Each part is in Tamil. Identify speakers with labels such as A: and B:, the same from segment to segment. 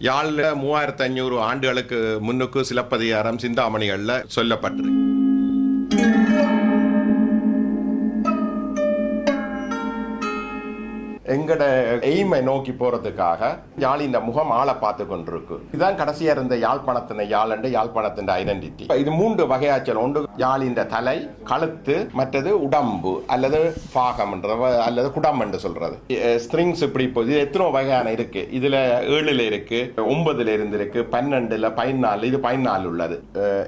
A: யாழ்ல மூவாயிரத்தி ஐநூறு ஆண்டுகளுக்கு முன்னுக்கு சிலப்பதிகாரம் சிந்தாமணிகள்ல சொல்லப்பட்டிருக்கு எங்கட எய்மை நோக்கி போறதுக்காக யாழின் முகம் ஆளை பார்த்து கொண்டிருக்கு. இதுதான் கடைசியா இருந்த யாழ்ப்பாணத்தின யாழ் யாழ்ப்பாணத்தின் ஐடென்டிட்டி இது மூன்று வகையாச்சல். ஒன்று யாழின் தலை கழுத்து மற்றது உடம்பு அல்லது பாகம் அல்லது குடம் என்று சொல்றது. ஸ்ட்ரிங்ஸ் இப்படி போகுது. எத்தனை வகையான இருக்கு. இதுல ஏழுல இருக்கு ஒன்பதுல இருந்து இருக்கு பன்னெண்டுல பதினாலு இது பதினாலு உள்ளது.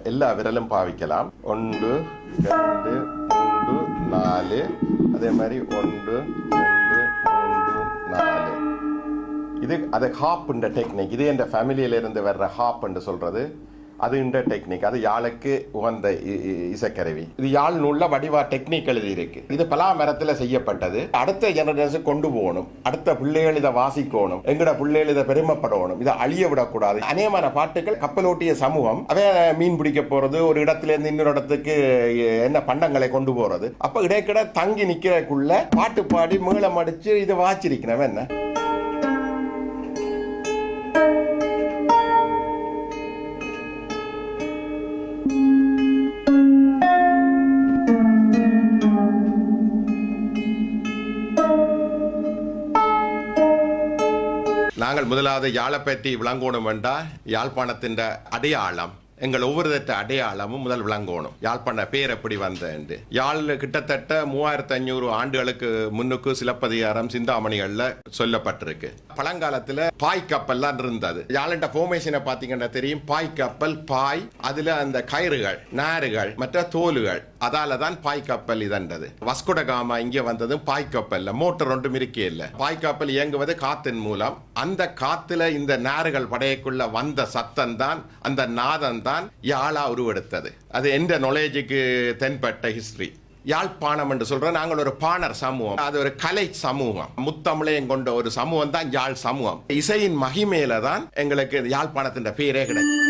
A: எல்லா விரலும் பாவிக்கலாம். ஒன்று ரெண்டு மூன்று நாலு அதே மாதிரி ஒன்று ரெண்டு நாலு. இது அதை ஹாப்ன்ற டெக்னிக் இது என்ற ஃபேமிலியில இருந்து வர்ற ஹாப் என்று சொல்றது. அது இந்த டெக்னிக் அது யாழுக்கு உகந்த இ- இசைக்கருவி. இது யாழ் நூலில் வடிவா டெக்னிக் எழுதி இருக்கு இது பலா மரத்தில் செய்யப்பட்டது. அடுத்த ஜெனரேஷன் கொண்டு போகணும். அடுத்த பிள்ளைகள் இதை வாசிக்கணும். எங்கட பிள்ளைகள் இதை பெருமைப்படணும். இதை அழிய விடக்கூடாது. அநேகமான பாட்டுகள் கப்பலோட்டிய சமூகம் அவை மீன் பிடிக்க போறது ஒரு இடத்துலேருந்து இன்னொரு இடத்துக்கு என்ன பண்டங்களை கொண்டு போறது. அப்போ இடைக்கிட தங்கி நிக்கிறதுக்குள்ள பாட்டு பாடி மேளம் அடிச்சு இதை வாச்சிருக்கிறவன் என்ன? நாங்கள் முதலாவது யாழை விளங்கோணும் என்றால் வேண்டா யாழ்ப்பாணத்தின் அடையாளம். எங்கள் ஒவ்வொருத்த அடையாளமும் முதல் விளங்கணும் யாழ்ப்பாண பேர் எப்படி வந்தேன் யாழ் கிட்டத்தட்ட மூவாயிரத்தி ஐநூறு ஆண்டுகளுக்கு முன்னுக்கு சிலப்பதிகாரம் சிந்தாமணிகள்ல சொல்லப்பட்டிருக்கு. பழங்காலத்துல பாய் கப்பல்லாம் இருந்தது. யாழ்ண்ட ஃபோர்மேஷனை பாத்தீங்கன்னா தெரியும். பாய் கப்பல் பாய் அதுல அந்த கயிறுகள் நாறுகள் மற்ற தோலுகள். அதால தான் பாய் கப்பல் இதன்றது வஸ்குட காமா இங்க வந்ததும் பாய் மோட்டர் ஒன்றும் இருக்கே இல்ல. பாய் கப்பல் இயங்குவது காத்தின் மூலம். அந்த காத்துல இந்த நாறுகள் படையக்குள்ள வந்த சத்தம் தான் அந்த நாதம் தான் யாழா உருவெடுத்தது. அது எந்த நாலேஜுக்கு தென்பட்ட ஹிஸ்டரி யாழ்ப்பாணம் என்று சொல்றோம். நாங்கள் ஒரு பாணர் சமூகம். அது ஒரு கலை சமூகம். முத்தமிழையும் கொண்ட ஒரு சமூகம் தான் யாழ் சமூகம். இசையின் மகிமையில தான் எங்களுக்கு யாழ்ப்பாணத்தின் பேரே கிடைக்கும்